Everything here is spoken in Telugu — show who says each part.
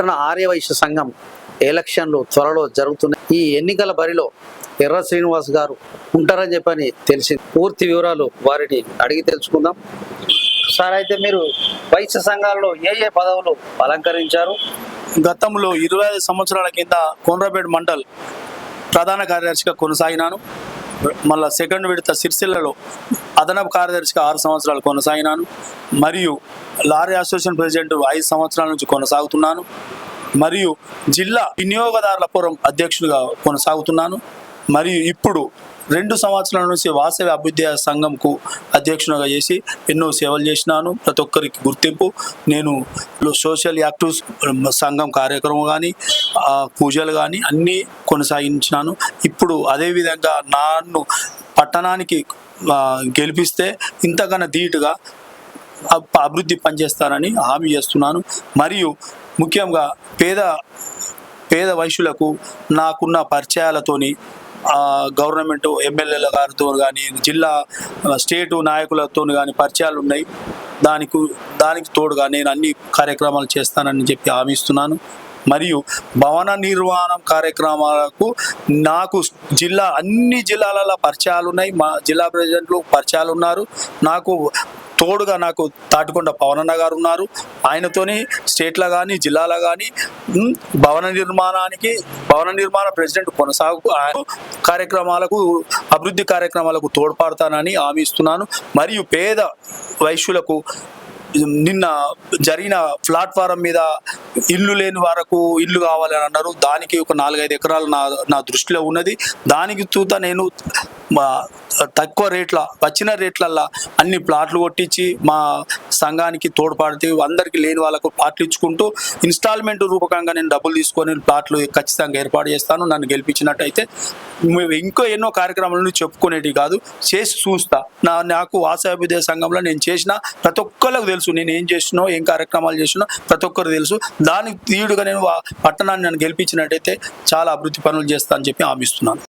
Speaker 1: పట్టణ ఆర్యవైశ్య సంఘం ఎలక్షన్లు త్వరలో జరుగుతున్నాయి. ఈ ఎన్నికల బరిలో ఎర్ర శ్రీనివాస్ గారు ఉంటారని చెప్పని తెలిసింది. పూర్తి వివరాలు వారిని అడిగి తెలుసుకుందాం. సార్ అయితే మీరు వైశ్య సంఘాలలో ఏ ఏ పదవులు అలంకరించారు?
Speaker 2: గతంలో ఇరవై ఐదు సంవత్సరాల కింద కోనరాపేట మండల్ ప్రధాన కార్యదర్శిగా కొనసాగినాను. మళ్ళా సెకండ్ విడత సిరిసిల్లలో అదనపు కార్యదర్శిగా ఆరు సంవత్సరాలు కొనసాగినాను. మరియు లారీ అసోసియేషన్ ప్రెసిడెంట్ ఐదు సంవత్సరాల నుంచి కొనసాగుతున్నాను. మరియు జిల్లా వినియోగదారుల పురం అధ్యక్షుడిగా కొనసాగుతున్నాను. మరియు ఇప్పుడు రెండు సంవత్సరాల నుంచి వాసవి అభ్యుదయ సంఘంకు అధ్యక్షునిగా చేసి ఎన్నో సేవలు చేసినాను. ప్రతి ఒక్కరికి గుర్తింపు. నేను సోషల్ యాక్టివ్ సంఘం కార్యక్రమం కానీ పూజలు కానీ అన్నీ కొనసాగించినాను. ఇప్పుడు అదేవిధంగా నన్ను పట్టణానికి గెలిపిస్తే ఇంతకన్నా ధీటుగా అభివృద్ధి పనిచేస్తానని హామీ చేస్తున్నాను. మరియు ముఖ్యంగా పేద పేద వైశ్యులకు నాకున్న పరిచయాలతోని గవర్నమెంట్ ఎమ్మెల్యేల గారితో కానీ జిల్లా స్టేటు నాయకులతో కానీ పరిచయాలు ఉన్నాయి. దానికి దానికి తోడుగా నేను అన్ని కార్యక్రమాలు చేస్తానని చెప్పి హామీ ఇస్తున్నాను. మరియు భవన నిర్మాణం కార్యక్రమాలకు నాకు జిల్లా అన్ని జిల్లాలలో పరిచయాలు ఉన్నాయి. మా జిల్లా ప్రెసిడెంట్లు పరిచయాలు ఉన్నారు. నాకు తోడుగా నాకు తాటికొండ పవనన్న గారు ఉన్నారు. ఆయనతోని స్టేట్లో కానీ జిల్లాలో కానీ భవన నిర్మాణానికి భవన నిర్మాణ ప్రెసిడెంట్ కొనసాగు ఆయన కార్యక్రమాలకు అభివృద్ధి కార్యక్రమాలకు తోడ్పడతానని హామీ ఇస్తున్నాను. మరియు పేద వైశ్యులకు నిన్న జరిగిన ప్లాట్ఫారం మీద ఇల్లు లేని వరకు ఇల్లు కావాలని అన్నారు. దానికి ఒక నాలుగైదు ఎకరాలు నా నా దృష్టిలో ఉన్నది. దానికి చూత నేను మా తక్కువ రేట్ల వచ్చిన రేట్లల్లో అన్ని ప్లాట్లు కొట్టించి మా సంఘానికి తోడ్పడితే అందరికీ లేని వాళ్ళకు ప్లాట్లు ఇచ్చుకుంటూ ఇన్స్టాల్మెంట్ రూపకంగా నేను డబ్బులు తీసుకొని ప్లాట్లు ఖచ్చితంగా ఏర్పాటు చేస్తాను. నన్ను గెలిపించినట్టయితే మేము ఇంకో ఎన్నో కార్యక్రమాలను చెప్పుకునేటివి కాదు. చేసి చూస్తా. నా నాకు ఆశాభ్యుదయ సంఘంలో నేను చేసిన ప్రతి ఒక్కరికి తెలుసు. నేను ఏం చేసినో ఏం కార్యక్రమాలు చేసినో ప్రతి ఒక్కరు తెలుసు. దానికి తీయుడుగా నేను పట్టణాన్ని నన్ను గెలిపించినట్టయితే చాలా అభివృద్ధి పనులు చేస్తా అని చెప్పి హామీ ఇస్తున్నాను.